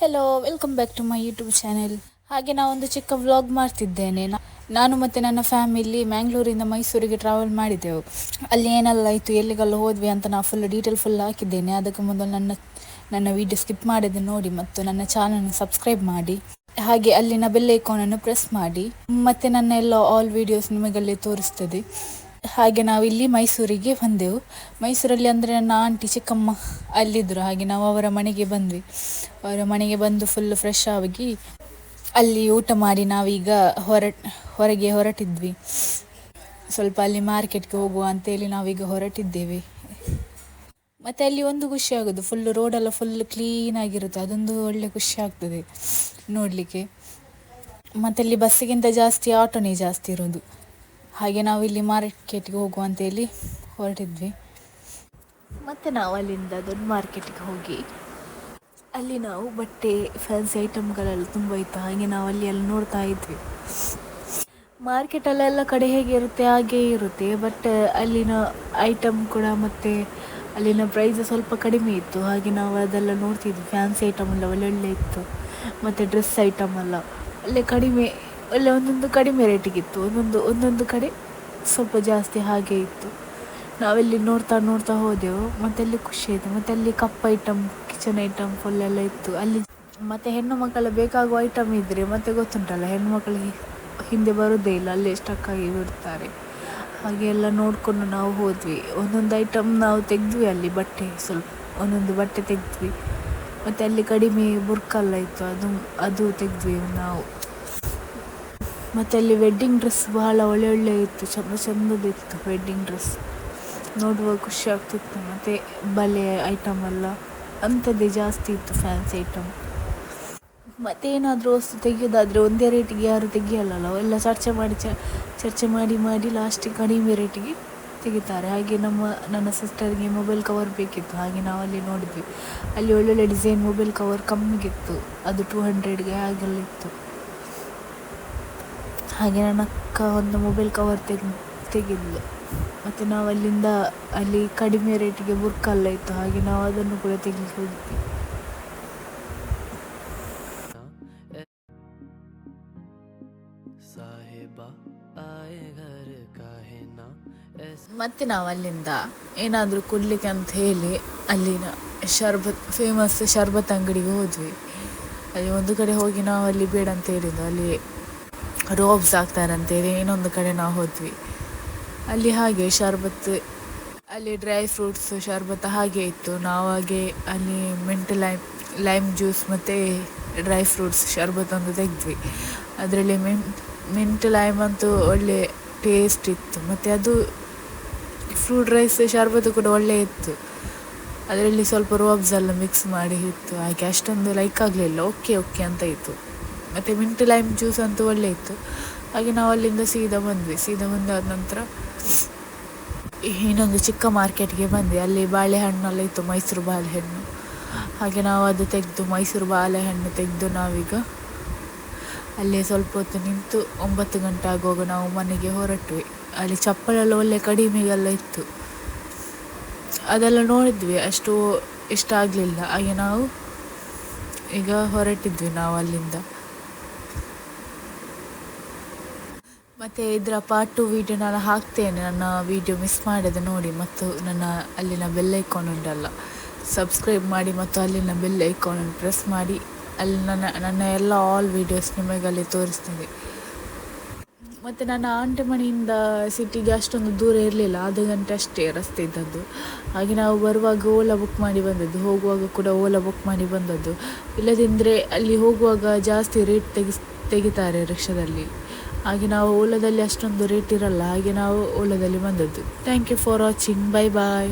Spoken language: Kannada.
Hello welcome back to my YouTube channel ಹಾಗೆ ನಾವೊಂದು ಚಿಕ್ಕ ವ್ಲಾಗ್ ಮಾಡ್ತಿದ್ದೇನೆ. ನಾನು ಮತ್ತು ನನ್ನ ಫ್ಯಾಮಿಲಿ ಮ್ಯಾಂಗ್ಳೂರಿಂದ ಮೈಸೂರಿಗೆ ಟ್ರಾವೆಲ್ ಮಾಡಿದೆವು ಅಲ್ಲಿ ಏನೆಲ್ಲ ಆಯಿತು, ಎಲ್ಲಿಗೆಲ್ಲ ಹೋದ್ವಿ ಅಂತ ನಾನು ಫುಲ್ ಡೀಟೇಲ್ ಫುಲ್ ಹಾಕಿದ್ದೇನೆ. ಅದಕ್ಕೆ ಮೊದಲು ನನ್ನ ನನ್ನ ವಿಡಿಯೋ ಸ್ಕಿಪ್ ಮಾಡಿದೆ ನೋಡಿ ಮತ್ತು ನನ್ನ ಚಾನಲ್ನ ಸಬ್ಸ್ಕ್ರೈಬ್ ಮಾಡಿ. ಹಾಗೆ ಅಲ್ಲಿನ ಬೆಲ್ ಐಕಾನನ್ನು ಪ್ರೆಸ್ ಮಾಡಿ. ಮತ್ತು ನನ್ನ ಎಲ್ಲ ಆಲ್ ವಿಡಿಯೋಸ್ ನಿಮಗಲ್ಲಿ ತೋರಿಸ್ತದೆ. ಹಾಗೆ ನಾವು ಇಲ್ಲಿ ಮೈಸೂರಿಗೆ ಬಂದೆವು. ಮೈಸೂರಲ್ಲಿ ಅಂದರೆ ನನ್ನ ಆಂಟಿ ಚಿಕ್ಕಮ್ಮ ಅಲ್ಲಿದ್ದರು. ಹಾಗೆ ನಾವು ಅವರ ಮನೆಗೆ ಬಂದ್ವಿ. ಅವರ ಮನೆಗೆ ಬಂದು ಫುಲ್ ಫ್ರೆಶ್ ಆಗಿ ಅಲ್ಲಿ ಊಟ ಮಾಡಿ ನಾವೀಗ ಹೊರ, ಹೊರಗೆ ಹೊರಟಿದ್ವಿ. ಸ್ವಲ್ಪ ಅಲ್ಲಿ ಮಾರ್ಕೆಟ್ಗೆ ಹೋಗುವ ಅಂತೇಳಿ ನಾವೀಗ ಹೊರಟಿದ್ದೇವೆ. ಮತ್ತು ಅಲ್ಲಿ ಒಂದು ಖುಷಿ ಆಗೋದು. ಫುಲ್ ರೋಡೆಲ್ಲ ಫುಲ್ ಕ್ಲೀನ್ ಆಗಿರುತ್ತೆ. ಅದೊಂದು ಒಳ್ಳೆ ಖುಷಿ ಆಗ್ತದೆ ನೋಡಲಿಕ್ಕೆ. ಮತ್ತು ಅಲ್ಲಿ ಬಸ್ಸಿಗಿಂತ ಜಾಸ್ತಿ ಆಟೋನೇ ಜಾಸ್ತಿ ಇರೋದು. ಹಾಗೆ ನಾವು ಇಲ್ಲಿ ಮಾರ್ಕೆಟ್ಗೆ ಹೋಗುವ ಅಂತೇಳಿ ಹೊರಟಿದ್ವಿ. ಮತ್ತು ನಾವು ಅಲ್ಲಿಂದ ದೊಡ್ಡ ಮಾರ್ಕೆಟ್ಗೆ ಹೋಗಿ, ಅಲ್ಲಿ ನಾವು ಬಟ್ಟೆ ಫ್ಯಾನ್ಸಿ ಐಟಮ್ಗಳೆಲ್ಲ ತುಂಬ ಇತ್ತು. ಹಾಗೆ ನಾವು ಅಲ್ಲಿ ಎಲ್ಲ ನೋಡ್ತಾ ಇದ್ವಿ. ಮಾರ್ಕೆಟಲ್ಲೆಲ್ಲ ಕಡೆ ಹೇಗೆ ಇರುತ್ತೆ, ಹಾಗೇ ಇರುತ್ತೆ. ಬಟ್ ಅಲ್ಲಿನ ಐಟಮ್ ಕೂಡ ಮತ್ತು ಅಲ್ಲಿನ ಪ್ರೈಸ್ ಸ್ವಲ್ಪ ಕಡಿಮೆ ಇತ್ತು. ಹಾಗೆ ನಾವು ಅದೆಲ್ಲ ನೋಡ್ತಿದ್ವಿ. ಫ್ಯಾನ್ಸಿ ಐಟಮ್ ಎಲ್ಲ ಒಳ್ಳೊಳ್ಳೆ ಇತ್ತು. ಮತ್ತು ಡ್ರೆಸ್ ಐಟಮ್ ಎಲ್ಲ ಅಲ್ಲೇ ಕಡಿಮೆ ಅಲ್ಲೇ, ಒಂದೊಂದು ಕಡಿಮೆ ರೇಟಿಗಿತ್ತು ಒಂದೊಂದು ಒಂದೊಂದು ಕಡೆ ಸ್ವಲ್ಪ ಜಾಸ್ತಿ ಹಾಗೆ ಇತ್ತು. ನಾವೆಲ್ಲಿ ನೋಡ್ತಾ ನೋಡ್ತಾ ಹೋದೆವು. ಮತ್ತೆ ಅಲ್ಲಿ ಖುಷಿ ಆಯಿತು. ಮತ್ತೆ ಅಲ್ಲಿ cup item kitchen item full ಎಲ್ಲ ಇತ್ತು. ಅಲ್ಲಿ ಮತ್ತು ಹೆಣ್ಣು ಮಕ್ಕಳ ಬೇಕಾಗುವ ಐಟಮ್ ಇದ್ದರೆ ಮತ್ತೆ ಗೊತ್ತುಂಟಲ್ಲ, ಹೆಣ್ಣು ಮಕ್ಕಳಿಗೆ ಹಿಂದೆ ಬರೋದೇ ಇಲ್ಲ. ಅಲ್ಲೇ ಆಗಿ ಬಿಡ್ತಾರೆ ಹಾಗೆ ಎಲ್ಲ ನೋಡಿಕೊಂಡು ನಾವು ಹೋದ್ವಿ. ಒಂದೊಂದು ಐಟಮ್ ನಾವು ತೆಗೆದ್ವಿ ಅಲ್ಲಿ, ಬಟ್ಟೆ ಸ್ವಲ್ಪ, ಒಂದೊಂದು ಬಟ್ಟೆ ತೆಗೆದ್ವಿ. ಮತ್ತು ಅಲ್ಲಿ ಕಡಿಮೆ ಬುರ್ಕಲ್ಲ ಇತ್ತು. ಅದು ಅದು ತೆಗೆದ್ವಿ ನಾವು. ಮತ್ತು ಅಲ್ಲಿ ವೆಡ್ಡಿಂಗ್ ಡ್ರೆಸ್ ಬಹಳ ಒಳ್ಳೆ ಒಳ್ಳೆ ಇತ್ತು, ಚಂದ ಚಂದದಿತ್ತು ವೆಡ್ಡಿಂಗ್ ಡ್ರೆಸ್ ನೋಡುವಾಗ ಖುಷಿ ಆಗ್ತಿತ್ತು, ಮತ್ತು ಬಲೆ ಐಟಮ್ ಎಲ್ಲ, ಅಂಥದ್ದೇ ಜಾಸ್ತಿ ಇತ್ತು ಫ್ಯಾನ್ಸಿ ಐಟಮ್ ಮತ್ತೇನಾದರೂ ವಸ್ತು ತೆಗೆಯೋದಾದರೆ ಒಂದೇ ರೇಟಿಗೆ ಯಾರು ತೆಗಿಯಲ್ಲಲ್ಲ, ಎಲ್ಲ ಚರ್ಚೆ ಮಾಡಿ ಚರ್ಚೆ ಮಾಡಿ ಮಾಡಿ ಲಾಸ್ಟಿಗೆ ಕಡಿಮೆ ರೇಟಿಗೆ ತೆಗಿತಾರೆ. ಹಾಗೆ ನಮ್ಮ, ನನ್ನ ಸಿಸ್ಟರ್ಗೆ ಮೊಬೈಲ್ ಕವರ್ ಬೇಕಿತ್ತು, ಹಾಗೆ ನಾವು ಅಲ್ಲಿ ನೋಡಿದ್ವಿ. ಅಲ್ಲಿ ಒಳ್ಳೊಳ್ಳೆ ಡಿಸೈನ್ ಮೊಬೈಲ್ ಕವರ್ ಕಮ್ಮಿಗಿತ್ತು, ಅದು ಟೂ ಹಂಡ್ರೆಡ್ಗೆ ಹಾಗೆಲ್ಲ ಇತ್ತು. ಹಾಗೆ ನನ್ನ ಅಕ್ಕ ಒಂದು ಮೊಬೈಲ್ ಕವರ್ ತೆಗ್ದು ತೆಗೆದ್ಲು. ಮತ್ತು ನಾವು ಅಲ್ಲಿಂದ ಅಲ್ಲಿ ಕಡಿಮೆ ರೇಟಿಗೆ ಬುರ್ಕ ಎಲ್ಲ ಇತ್ತು ಹಾಗೆ ನಾವು ಅದನ್ನು ಕೂಡ ತೆಗಿಲಿಕ್ಕೆ ಹೋಗಿದ್ವಿ. ಮತ್ತೆ ನಾವು ಅಲ್ಲಿಂದ ಏನಾದರೂ ಕೊಡ್ಲಿಕ್ಕೆ ಅಂತ ಹೇಳಿ ಅಲ್ಲಿನ ಶರ್ಬತ್ ಫೇಮಸ್ ಶರ್ಬತ್ ಅಂಗಡಿಗೆ ಹೋದ್ವಿ. ಅಲ್ಲಿ ಒಂದು ಕಡೆ ಹೋಗಿ ನಾವು ಅಲ್ಲಿ ಬೇಡ ಅಂತ ಹೇಳಿದ್ದು ಅಲ್ಲಿ ರೋಬ್ಸ್ ಹಾಕ್ತಾರೆ ಅಂತೇಳಿ ಇನ್ನೊಂದು ಕಡೆ ನಾವು ಹೋದ್ವಿ. ಅಲ್ಲಿ ಹಾಗೆ ಶರ್ಬತ್, ಅಲ್ಲಿ ಡ್ರೈ ಫ್ರೂಟ್ಸ್, ಶರ್ಬತ್ ಹಾಗೆ ಇತ್ತು. ನಾವು ಹಾಗೆ ಅಲ್ಲಿ ಮಿಂಟ್ ಲೈಮ್ ಲೈಮ್ ಜ್ಯೂಸ್ ಮತ್ತು ಡ್ರೈ ಫ್ರೂಟ್ಸ್, ಶರ್ಬತ್ ಒಂದು ತೆಗೆದ್ವಿ. ಅದರಲ್ಲಿ ಮಿಂಟ್ ಮಿಂಟ್ ಲೈಮ್ ಅಂತೂ ಒಳ್ಳೆ ಟೇಸ್ಟ್ ಇತ್ತು. ಮತ್ತು ಅದು ಫ್ರೂಟ್ ರೈಸ್ ಶರ್ಬತ್ ಕೂಡ ಒಳ್ಳೆ ಇತ್ತು. ಅದರಲ್ಲಿ ಸ್ವಲ್ಪ ರೋಬ್ಸ್ ಎಲ್ಲ ಮಿಕ್ಸ್ ಮಾಡಿ ಇತ್ತು ಹಾಗೆ ಅಷ್ಟೊಂದು ಲೈಕ್ ಆಗಲಿಲ್ಲ. ಓಕೆ ಓಕೆ ಅಂತ ಇತ್ತು. ಮತ್ತು ಮಿಂಟ್ ಲೈಮ್ ಜ್ಯೂಸ್ ಅಂತೂ ಒಳ್ಳೆ ಇತ್ತು. ಹಾಗೆ ನಾವು ಅಲ್ಲಿಂದ ಸೀದಾ ಬಂದ್ವಿ. ಸೀದಾ ಬಂದಾದ ನಂತರ ಇನ್ನೊಂದು ಚಿಕ್ಕ ಮಾರ್ಕೆಟ್ಗೆ ಬಂದ್ವಿ. ಅಲ್ಲಿ ಬಾಳೆಹಣ್ಣೆಲ್ಲ ಇತ್ತು, ಮೈಸೂರು ಬಾಳೆಹಣ್ಣು. ಹಾಗೆ ನಾವು ಅದು ತೆಗೆದು, ಮೈಸೂರು ಬಾಳೆಹಣ್ಣು ತೆಗೆದು ನಾವೀಗ ಅಲ್ಲಿ ಸ್ವಲ್ಪ ಹೊತ್ತು ನಿಂತು ಒಂಬತ್ತು ಗಂಟೆ ಆಗುವಾಗ ನಾವು ಮನೆಗೆ ಹೊರಟ್ವಿ. ಅಲ್ಲಿ ಚಪ್ಪಲೆಲ್ಲ ಒಳ್ಳೆ ಕಡಿಮೆಗೆಲ್ಲ ಇತ್ತು. ಅದೆಲ್ಲ ನೋಡಿದ್ವಿ. ಅಷ್ಟು ಇಷ್ಟ ಆಗಲಿಲ್ಲ. ಹಾಗೆ ನಾವು ಈಗ ಹೊರಟಿದ್ವಿ ನಾವು ಅಲ್ಲಿಂದ. ಮತ್ತು ಇದರ ಪಾರ್ಟ್ ಟು ವೀಡಿಯೋ ನಾನು ಹಾಕ್ತೇನೆ. ನನ್ನ ವೀಡಿಯೋ ಮಿಸ್ ಮಾಡಿದೆ ನೋಡಿ ಮತ್ತು ನನ್ನ ಅಲ್ಲಿನ ಬೆಲ್ ಐಕಾನ್ ಉಂಟಲ್ಲ. ಸಬ್ಸ್ಕ್ರೈಬ್ ಮಾಡಿ ಮತ್ತು ಅಲ್ಲಿನ ಬೆಲ್ ಐಕಾನನ್ನು ಪ್ರೆಸ್ ಮಾಡಿ. ಅಲ್ಲಿ ನನ್ನ ನನ್ನ ಎಲ್ಲ ಆಲ್ ವೀಡಿಯೋಸ್ ನಿಮಗೆ ಅಲ್ಲಿ ತೋರಿಸ್ತದೆ ಮತ್ತು ನನ್ನ ಆಂಟಿ ಮನೆಯಿಂದ ಸಿಟಿಗೆ ಅಷ್ಟೊಂದು ದೂರ ಇರಲಿಲ್ಲ. ಅದು ಗಂಟೆ ಅಷ್ಟೇ ರಸ್ತೆ ಇದ್ದದ್ದು. ಹಾಗೆ ನಾವು ಬರುವಾಗ ಓಲಾ ಬುಕ್ ಮಾಡಿ ಬಂದದ್ದು. ಹೋಗುವಾಗ ಕೂಡ ಓಲಾ ಬುಕ್ ಮಾಡಿ ಬಂದದ್ದು. ಇಲ್ಲದಿದ್ದರೆ ಅಲ್ಲಿ ಹೋಗುವಾಗ ಜಾಸ್ತಿ ರೇಟ್ ತೆಗಿಸ್, ತೆಗಿತಾರೆ ರಿಕ್ಷಾದಲ್ಲಿ. ಹಾಗೆ ನಾವು ಓಲಾದಲ್ಲಿ ಅಷ್ಟೊಂದು ರೇಟ್ ಇರಲ್ಲ, ಹಾಗೆ ನಾವು ಓಲಾದಲ್ಲಿ ಬಂದದ್ದು. Thank you for watching bye bye